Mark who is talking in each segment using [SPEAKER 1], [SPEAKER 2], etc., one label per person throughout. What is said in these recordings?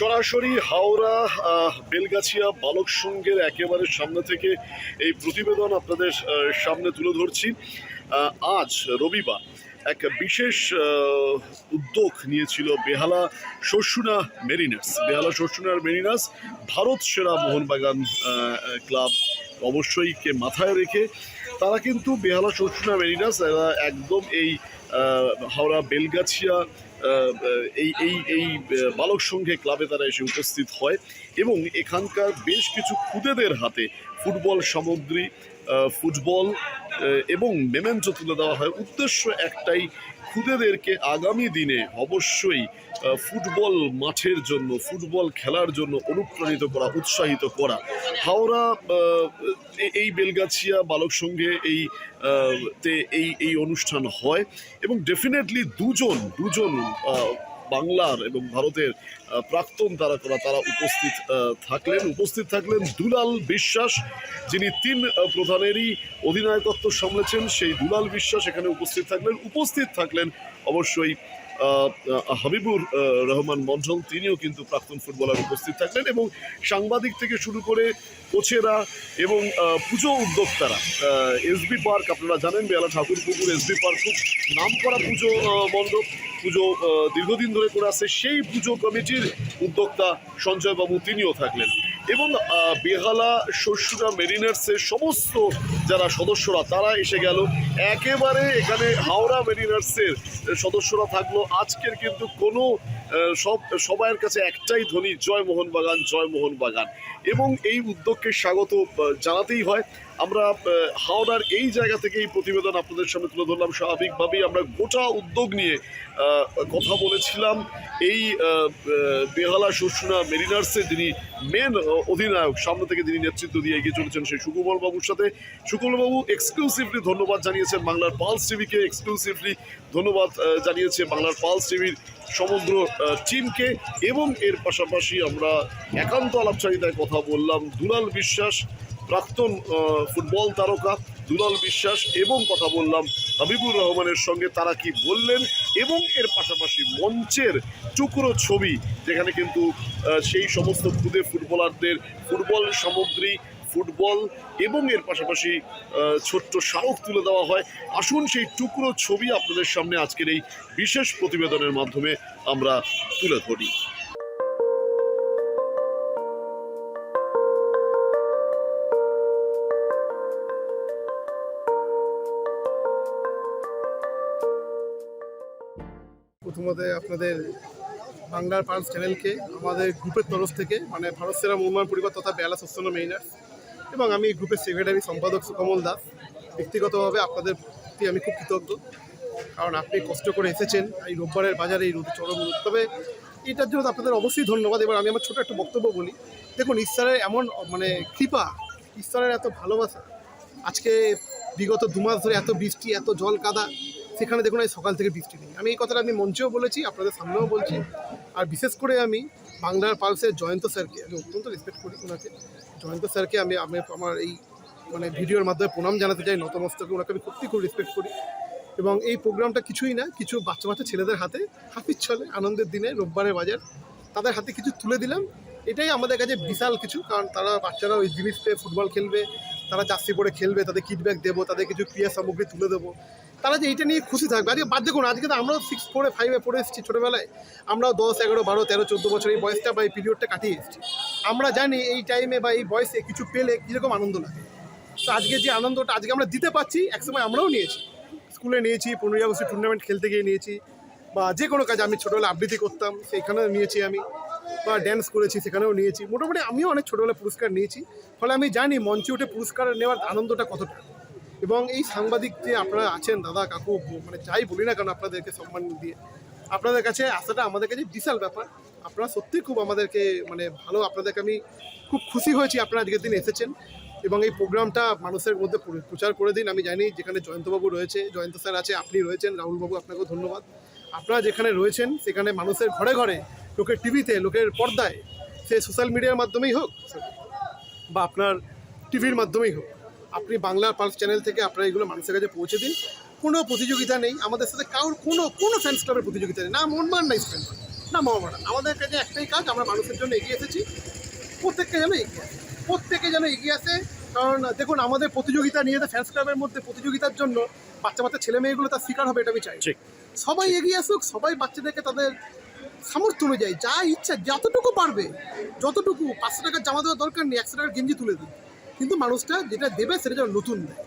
[SPEAKER 1] সরাসরি হাওড়া বেলগাছিয়া বালক সংঘের একেবারে সামনে থেকে এই প্রতিবেদন আপনাদের সামনে তুলে ধরছি। আজ রবিবার এক বিশেষ উদ্যোগ নিয়েছিল বেহালা শস্যুনা মেরিনার্স। বেহালা শস্যুনার মেরিনার্স ভারত সেরা মোহনবাগান ক্লাব অবশ্যই কে মাথায় রেখে তারা কিন্তু বেহালা শস্যুনা মেরিনার্স, এরা একদম এই হাওড়া, বেলগাছিয়া এই এই এই বালক সংঘে ক্লাবে তারা এসে উপস্থিত হয় এবং এখানকার বেশ কিছু খুদেদের হাতে ফুটবল সামগ্রী ফুটবল এবং মেমেন্টো তুলে দেওয়া হয়। উদ্দেশ্য একটাই খুদেদেরকে আগামী দিনে অবশ্যই ফুটবল মাঠের জন্য, ফুটবল খেলার জন্য অনুপ্রাণিত করা, উৎসাহিত করা। হাওড়া এই বেলগাছিয়া বালক সঙ্গে এই তে এই এই অনুষ্ঠান হয় এবং ডেফিনেটলি দুজন দুজন বাংলার এবং ভারতের প্রাক্তন তারকারা তারা উপস্থিত থাকলেন উপস্থিত থাকলেন দুলাল বিশ্বাস, যিনি তিন প্রধানেরই অধিনায়কত্ব সামলেছেন। সেই দুলাল বিশ্বাস এখানে উপস্থিত থাকলেন উপস্থিত থাকলেন অবশ্যই হাবিবুর রহমান মন্ডল, তিনিও কিন্তু প্রাক্তন ফুটবলার উপস্থিত থাকলেন এবং সাংবাদিক থেকে শুরু করে কোচেরা এবং পুজো উদ্যোক্তারা এসবি পার্ক আপনারা জানেন বেলা ঠাকুর পুকুর এসবি পার্ক খুব নাম করা পুজো মণ্ডপ, পুজো দীর্ঘদিন ধরে করে আসছে। সেই পুজো কমিটির উদ্যোক্তা সঞ্জয়বাবু, তিনিও থাকলেন। এবং বেহালা শস্যরা মেরিনার্সের সমস্ত যারা সদস্যরা, তারা এসে গেল। একেবারে এখানে হাওড়া মেরিনার্সের সদস্যরা থাকল। আজকের কিন্তু কোনো সব, সবাইয়ের কাছে একটাই ধ্বনি, জয় মোহনবাগান জয় মোহনবাগান। এবং এই উদ্যোগকে স্বাগত জানাতেই হয়। আমরা হাওড়ার এই জায়গা থেকে এই প্রতিবেদন আপনাদের সামনে তুলে ধরলাম। স্বাভাবিকভাবেই আমরা গোটা উদ্যোগ নিয়ে কথা বলেছিলাম। এই বেহালা শস্যনা মেরিনার্সের যিনি মেন অধিনায়ক, সামনে থেকে যিনি নেতৃত্ব দিয়ে এগিয়ে চলেছেন সেই সুকুমল বাবুর সাথে। সুকুমল বাবু এক্সক্লুসিভলি ধন্যবাদ জানিয়েছেন বাংলার পালস টিভিকে এক্সক্লুসিভলি ধন্যবাদ জানিয়েছে বাংলার পালস টিভির সমগ্র আহ, টিমকে এবং এর পাশাপাশি আমরা একান্ত আলাপচারিতায় কথা বললাম। দুলাল বিশ্বাস প্রাক্তন ফুটবল তারকা দুলাল বিশ্বাস এবং কথা বললাম হাবিবুর রহমানের সঙ্গে। তারা কি বললেন এবং এর পাশাপাশি মঞ্চের টুকরো ছবি যেখানে কিন্তু সেই সমস্ত খুদে ফুটবলারদের ফুটবল সামগ্রী ফুটবল এবং এর পাশাপাশি ছোট্ট স্মারক তুলে দেওয়া হয়। আসুন সেই টুকরো ছবি আপনাদের সামনে আজকের এই বিশেষ প্রতিবেদনের মাধ্যমে আমরা তুলে ধরি।
[SPEAKER 2] প্রথমত আপনাদের বাংলার পালস চ্যানেলকে, আমাদের গ্রুপের তরফ থেকে মানে ভারত সেরা মোহমান পরিবার তথা বেলা সস্তানো মেইনার্স এবং আমি গ্রুপের সেক্রেটারি সম্পাদক সুকমল দাস। ব্যক্তিগতভাবে আপনাদের প্রতি আমি খুব কৃতজ্ঞ। কারণ আপনি কষ্ট করে এসেছেন এই রোববারের বাজারে, এই রোদ চরম রোদ। তবে এটার জন্য আপনাদের অবশ্যই ধন্যবাদ। এবার আমি আমার ছোটো একটা বক্তব্য বলি। দেখুন, ঈশ্বরের এমন মানে কৃপা, ঈশ্বরের এত ভালোবাসা, আজকে বিগত দু মাস ধরে এত বৃষ্টি, এত জল কাদা, সেখানে দেখুন এই সকাল থেকে বৃষ্টি নেই। আমি এই কথাটা আমি মঞ্চেও বলেছি, আপনাদের সামনেও বলছি। আর বিশেষ করে আমি বাংলার পালসের জয়ন্ত স্যারকে আমি অত্যন্ত রেসপেক্ট করি ওনাকে। জয়ন্ত স্যারকে আমি আমি আমার এই মানে ভিডিওর মাধ্যমে প্রণাম জানাতে চাই নতমস্তকে ওনাকে আমি সত্যি খুব রেসপেক্ট করি। এবং এই প্রোগ্রামটা কিছুই না, কিছু বাচ্চা বাচ্চা ছেলেদের হাতে হাফিজ চলে, আনন্দের দিনে রোববারের বাজার। তাদের হাতে কিছু তুলে দিলাম। এটাই আমাদের কাছে বিশাল কিছু, কারণ তারা বাচ্চারা ওই জিনিস পেয়ে ফুটবল খেলবে, তারা জার্সি পরে খেলবে, তাদের কিটব্যাক দেবো, তাদের কিছু ক্রিয়া সামগ্রী তুলে দেবো। তারা যে এইটা নিয়ে খুশি থাকবে। আজকে বাদ দেখুন, আজকে তো আমরাও সিক্স ফোরে ফাইভে পড়ে এসেছি ছোটোবেলায়। আমরাও দশ, এগারো, বারো, তেরো, চোদ্দ বছর এই বয়সটা বা এই পিরিয়ডটা কাটিয়ে এসেছি। আমরা জানি এই টাইমে বা এই বয়সে কিছু পেলে কীরকম আনন্দ লাগে। তো আজকে যে আনন্দটা, আজকে আমরা দিতে পারছি, একসময় আমরাও নিয়েছি। স্কুলে নিয়েছি, পনেরোই আগস্টে টুর্নামেন্ট খেলতে গিয়ে নিয়েছি। বা যে কোনো কাজ আমি ছোটোবেলা আবৃত্তি করতাম, সেইখানেও নিয়েছি আমি। বা ড্যান্স করেছি, সেখানেও নিয়েছি। মোটামুটি আমিও অনেক ছোটোবেলা পুরস্কার নিয়েছি। ফলে আমি জানি মঞ্চে উঠে পুরস্কার নেওয়ার আনন্দটা কতটা। এবং এই সাংবাদিক যে আপনারা আছেন, দাদা, কাকু মানে যাই বলি না কেন আপনাদেরকে সম্মান দিয়ে, আপনাদের কাছে আসাটা আমাদের কাছে বিশাল ব্যাপার। আপনারা সত্যি খুব আমাদেরকে মানে ভালো, আপনাদেরকে আমি খুব খুশি হয়েছি আপনারা আজকের দিন এসেছেন। এবং এই প্রোগ্রামটা মানুষের মধ্যে প্রচার করে দিন। আমি জানি যেখানে জয়ন্তবাবু রয়েছে, জয়ন্ত স্যার আছে, আপনি রয়েছেন, রাহুলবাবু আপনাকেও ধন্যবাদ। আপনারা যেখানে রয়েছেন, সেখানে মানুষের ঘরে ঘরে, লোকের টিভিতে, লোকের পর্দায়, সে সোশ্যাল মিডিয়ার মাধ্যমেই হোক, বা আপনার টিভির মাধ্যমেই হোক আপনি বাংলার পালস চ্যানেল থেকে আপনারা এগুলো মানুষের কাছে পৌঁছে দিন। কোনো প্রতিযোগিতা নেই। আমাদের সাথে কারোর কোনো কোনো ফ্যান্স ক্লাবের প্রতিযোগিতা নেই। না মনমান নাই ফ্যান্স না মহামারান আমাদের কাছে একটাই কাজ আমরা মানুষের জন্য এগিয়ে এসেছি। প্রত্যেককে যেন এগিয়ে আসে। প্রত্যেকে যেন এগিয়ে আসে। কারণ দেখুন আমাদের প্রতিযোগিতা নিয়ে ফ্যান্স ক্লাবের মধ্যে প্রতিযোগিতার জন্য বাচ্চা বাচ্চা ছেলে মেয়েগুলো তার শিকার হবে এটা আমি চাই। সবাই এগিয়ে আসুক সবাই বাচ্চাদেরকে তাদের সামর্থ্য অনুযায়ী যা ইচ্ছা যতটুকু পারবে যতটুকু পাঁচশো টাকার জামা দেওয়ার দরকার নেই একশো টাকার গেঞ্জি তুলে দিন। কিন্তু মানুষটা যেটা দেবে সেটা যেন নতুন দেয়।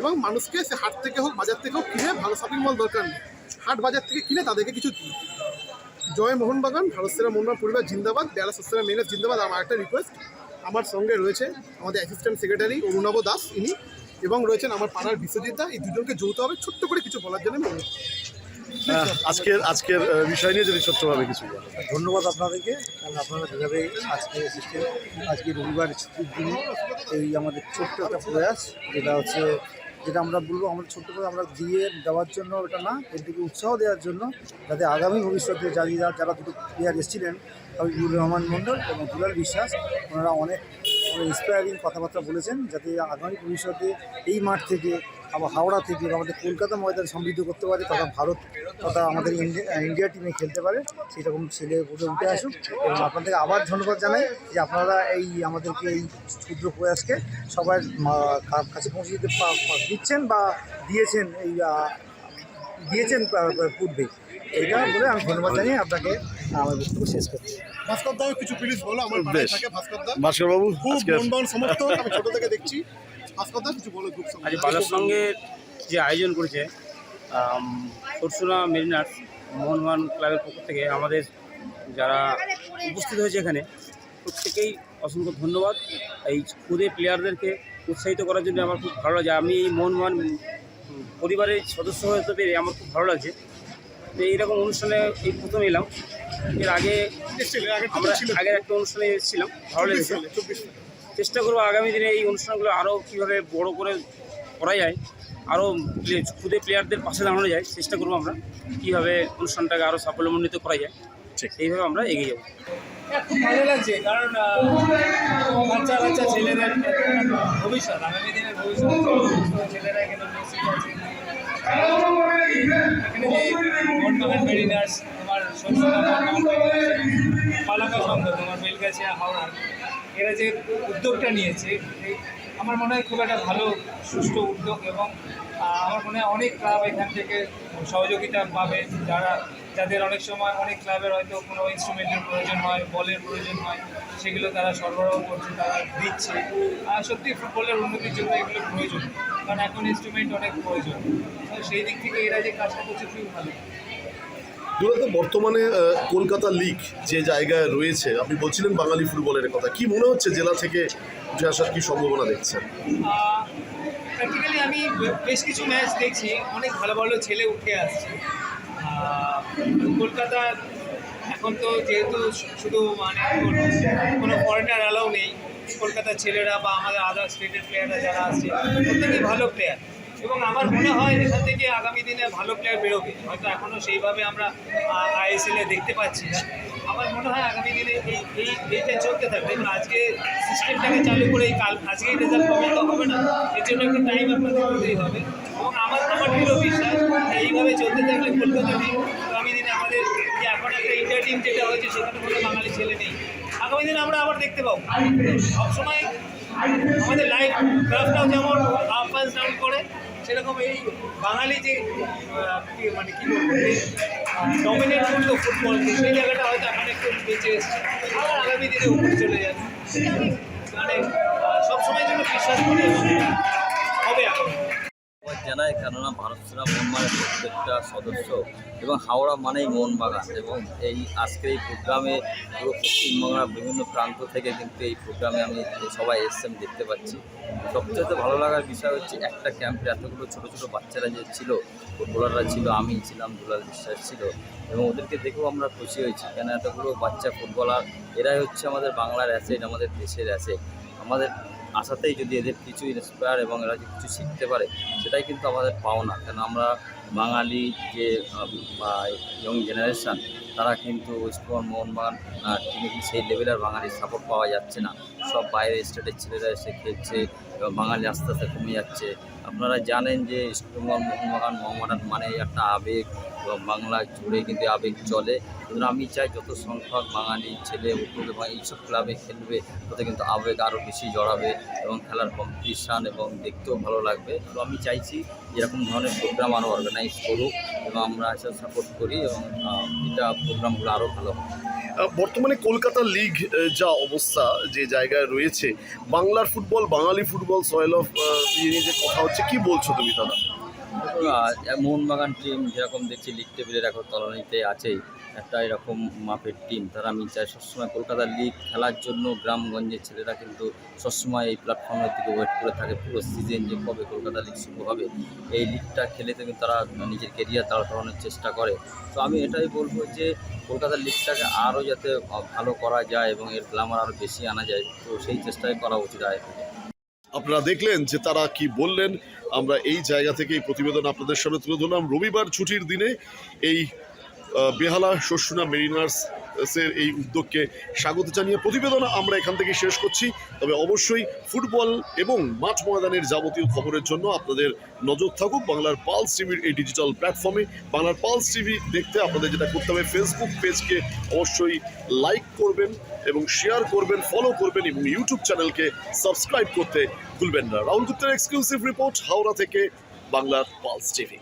[SPEAKER 2] এবং মানুষকে সে হাট থেকে হোক, বাজার থেকে হোক কিনে ভালো শপিং মল দরকার নেই। হাট বাজার থেকে কিনে তাদেরকে কিছু দিন জয় মোহনবাগান, ভারত সেরা মোহনবাগান, পরিবার জিন্দাবাদ বেলা সস্তেরা মেনের জিন্দাবাদ। আমার একটা রিকোয়েস্ট আমার সঙ্গে রয়েছে আমাদের অ্যাসিস্ট্যান্ট সেক্রেটারি অরুণাভ দাস ইনি এবং রয়েছেন আমার পাড়ার বিশ্বজিৎ দা। এই দুজনকে যৌথভাবে ছোট্ট করে কিছু বলার জন্য আমি
[SPEAKER 1] আজকের আজকের বিষয় নিয়ে যদি ছোট্টভাবে কিছু
[SPEAKER 3] ধন্যবাদ আপনাদেরকে। কারণ আপনারা যেভাবে আজকে এসেছেন, আজকে রবিবার ছুটির এই আমাদের ছোট্ট একটা প্রয়াস, যেটা হচ্ছে, যেটা আমরা বলব আমাদের ছোট্ট করে আমরা দিয়ে দেওয়ার জন্য এটা না এদেরকে উৎসাহ দেওয়ার জন্য, যাতে আগামী ভবিষ্যতে যারা যারা দুটো প্লেয়ার এসেছিলেন হাবিবুর রহমান মণ্ডল এবং দুলাল বিশ্বাস, ওনারা অনেক ইন্সপায়ারিং কথাবার্তা বলেছেন যাতে আগামী ভবিষ্যতে এই মাঠ থেকে, আবার হাওড়া থেকে আমাদের কলকাতা ময়দান সমৃদ্ধ করতে পারে, তথা ভারত তথা আমাদের ইন্ডিয়া টিমে খেলতে পারে সেরকম ছেলে উঠে আসুক। এবং আপনাদেরকে আবার ধন্যবাদ জানাই যে আপনারা এই, আমাদেরকে এই ক্ষুদ্র প্রয়াসকে সবার কাছে পৌঁছে দিতে দিচ্ছেন বা দিয়েছেন এই দিয়েছেন পূর্বে। এইটা বলে আমি ধন্যবাদ জানিয়ে আপনাকে আমার বক্তব্য শেষ করছি।
[SPEAKER 2] ভাস্কর দাও কিছু প্লিজ বলো আমার
[SPEAKER 1] বেশ।
[SPEAKER 2] থাকে ভাস্কর দা
[SPEAKER 1] ভাস্কর বাবু
[SPEAKER 2] খুব মনবান সমর্থক আমি ছোট থেকে দেখছি। ভাস্কর দা কিছু বলো গ্রুপ
[SPEAKER 4] আজ বালার সঙ্গে যে আয়োজন করেছে সরসুনা মেরিনার্স মোহনবাগান ক্লাবের পক্ষ থেকে আমাদের যারা উপস্থিত হয়েছে এখানে প্রত্যেকেই অসংখ্য ধন্যবাদ। এই খুদে প্লেয়ারদেরকে উৎসাহিত করার জন্য আমার খুব ভালো লাগে। আমি এই মোহনবাগান পরিবারের সদস্য হতে পেরে আমার খুব ভালো লাগছে। তো এইরকম অনুষ্ঠানে এই প্রথম এলাম। এর আগে আমরা আগে একটা অনুষ্ঠানে এসেছিলাম ভালো লেগেছে। চেষ্টা করব আগামী দিনে এই অনুষ্ঠানগুলো আরও কীভাবে বড় করে করা যায় আরও খুদে প্লেয়ারদের পাশে দাঁড়ানো যায় চেষ্টা করব আমরা কীভাবে অনুষ্ঠানটাকে আরও সাফল্যমণ্ডিত করা যায়।
[SPEAKER 1] ঠিক।
[SPEAKER 4] সেইভাবে আমরা এগিয়ে যাব।
[SPEAKER 5] হ্যাঁ, খুব ভালো লাগছে কারণ বাচ্চা বাচ্চা ছেলেদের ভবিষ্যৎ আগামী দিনের ভবিষ্যৎ ছেলেরা এখানে এখানে যে মোহনবাগান মেরিনার্স তোমার সরষেরা পালাকা সংঘ তোমার বেলগাছিয়া হাওড়ার এরা যে উদ্যোগটা নিয়েছে আমার মনে হয় খুব একটা ভালো, সুষ্ঠু উদ্যোগ এবং আমার মনে হয় অনেক ক্লাব এখান থেকে সহযোগিতা পাবে যারা, যাদের অনেক সময় অনেক ক্লাবের হয়তো কোনো ইনস্ট্রুমেন্টের প্রয়োজন হয়, বলের প্রয়োজন হয়, সেগুলো তারা সরবরাহ করছে, তারা দিচ্ছে। আর সত্যি ফুটবলের উন্নতির জন্য এগুলো প্রয়োজন, কারণ এখন ইনস্ট্রুমেন্ট অনেক প্রয়োজন। সেই দিক থেকে এরা যে কাজটা করছে, খুবই ভালো।
[SPEAKER 1] দুরাতে বর্তমানে কলকাতা লিগ যে জায়গায় রয়েছে আপনি বলছিলেন বাঙালি ফুটবলের কথা। কি মনে হচ্ছে জেলা থেকে উঠে আসার কি সম্ভাবনা দেখছেন?
[SPEAKER 5] প্র্যাকটিক্যালি আমি বেশ কিছু ম্যাচ দেখছি। অনেক ভালো ভালো ছেলে উঠে আসছে। আহ, কলকাতার এখন তো যেহেতু শুধু মানে কোনো ফরেনার অ্যালাউ নেই কলকাতার ছেলেরা বা আমাদের আদার স্টেটের প্লেয়াররা যারা আছে প্রত্যেকেই ভালো প্লেয়ার এবং আমার মনে হয় এখান থেকে আগামী দিনে ভালো প্লেয়ার বেরোবে। হয়তো এখনও সেইভাবে আমরা আইএসএল দেখতে পাচ্ছি না। আমার মনে হয় আগামী দিনে এই এই, এইটা চলতে থাকবে। এবং আজকে সিস্টেমটাকে চালু করে এই কাল আজকেই রেজাল্ট পাবে তো হবে না। এর জন্য একটু টাইম আপনাদের দিতেই হবে। এবং আমার আমার দৃঢ় বিশ্বাস এইভাবে চলতে থাকলে কলকাতা লিগ আগামী দিনে আমাদের যে এখন একটা ইন্ডিয়া টিম যেটা হয়েছে, সেখানে কোনো বাঙালি ছেলে নেই। আগামী দিনে আমরা আবার দেখতে পাবো। সবসময় আমাদের লাইফ গ্রাফটাও যেমন আপ ডাউন করে সেরকম এই বাঙালি যে মানে কি বলব ডমিনেট করল ফুটবলকে সেই জায়গাটা হয়তো এখন একটু বেঁচে এসছে। আবার আগামী দিনে উপরে চলে যাচ্ছে। মানে সবসময় জন্য বিশ্বাস করে হবে
[SPEAKER 6] ধন্যবাদ জানাই কেননা ভারত সেনা মোহনবাগানের প্রত্যেকটা সদস্য এবং হাওড়া মানেই মন মোহনবাগান এবং এই আজকের এই প্রোগ্রামে পুরো পশ্চিমবাংলার বিভিন্ন প্রান্ত থেকে কিন্তু এই প্রোগ্রামে আমি সবাই এসছে আমি দেখতে পাচ্ছি। সবচেয়ে ভালো লাগার বিষয় হচ্ছে একটা ক্যাম্পে এতগুলো ছোটো ছোটো বাচ্চারা যে ছিল, ফুটবলাররা ছিল, আমি ছিলাম, দুলাল বিশ্বাস ছিল এবং ওদেরকে দেখেও আমরা খুশি হয়েছি। কেন এতগুলো বাচ্চা ফুটবলার, এরাই হচ্ছে আমাদের বাংলার অ্যাসেট আমাদের দেশের অ্যাসেট আমাদের আশাতেই যদি এদের কিছু ইন্সপায়ার এবং এরা যদি কিছু শিখতে পারে, সেটাই কিন্তু আমাদের পাওনা। কেন আমরা বাঙালি যে ইয়ং জেনারেশান তারা কিন্তু ওয়েস্টবেঙ্গল মোহনবাগান টিমে কিন্তু সেই লেভেলের বাঙালির সাপোর্ট পাওয়া যাচ্ছে না। সব বাইরে স্টেটের ছেলেরা এসে খেলছে এবং বাঙালি আস্তে আস্তে কমে যাচ্ছে। আপনারা জানেন যে ইস্টবেঙ্গল মোহনবাগান মোহামেডান মানে একটা আবেগ এবং বাংলা জুড়ে কিন্তু আবেগ চলে। সুতরাং আমি চাই যত সংখ্যক বাঙালি, ছেলে উঠুক এবং এইসব ক্লাবে খেলবে, তাতে কিন্তু আবেগ আরও বেশি জড়াবে এবং খেলার কম্পিটিশান এবং দেখতেও ভালো লাগবে। তো আমি চাইছি এরকম ধরনের প্রোগ্রাম আরও অর্গানাইজ করুক এবং আমরা এসব সাপোর্ট করি এবং এটা প্রোগ্রামগুলো আরও ভালো হবে।
[SPEAKER 1] বর্তমানে কলকাতা লিগ যা অবস্থা যে জায়গায় রয়েছে, বাংলার ফুটবল বাঙালি ফুটবল সয়েল অফ নিয়ে যে কথা হচ্ছে, কি বলছো তুমি দাদা
[SPEAKER 6] মোহনবাগান টিম যেরকম দেখছি লিগ টেবিলের এখন তলানিতে আছেই। একটা এরকম মাপের টিম তারা আমি চাই সবসময় কলকাতা লিগ খেলার জন্য গ্রামগঞ্জের ছেলেরা কিন্তু সবসময় এই প্ল্যাটফর্মের দিকে ওয়েট করে থাকে। পুরো সিজন যে কবে কলকাতা লিগ শুরু হবে, এই লিগটা খেলে কিন্তু তারা নিজের কেরিয়ার দাঁড় করানোর চেষ্টা করে। তো আমি এটাই বলব যে কলকাতার লিগটাকে আরও যাতে ভালো করা যায় এবং এর গ্লামার আরও বেশি আনা যায়, তো সেই চেষ্টাই করা উচিত আয়।
[SPEAKER 1] আপনারা দেখলেন যে তারা কি বললেন। আমরা এই জায়গা থেকে এই প্রতিবেদন আপনাদের সামনে তুলে ধরলাম। রবিবার ছুটির দিনে এই বেহালা শস্যনা মেরিনার্স এর এই উদ্যোগকে স্বাগত জানিয়ে প্রতিবেদন আমরা এখান থেকে শেষ করছি। তবে অবশ্যই ফুটবল এবং মাঠ ময়দানের যাবতীয় খবরের জন্য আপনাদের নজর থাকুক বাংলার পালস টিভির এই ডিজিটাল প্ল্যাটফর্মে। বাংলার পালস টিভি দেখতে আপনাদের যেটা করতে হবে ফেসবুক পেজকে অবশ্যই লাইক করবেন এবং শেয়ার করবেন ফলো করবেন এবং ইউটিউব চ্যানেলকে সাবস্ক্রাইব করতে ভুলবেন না। রাহুল গুপ্তের এক্সক্লুসিভ রিপোর্ট হাওড়া থেকে বাংলার পালস টিভি।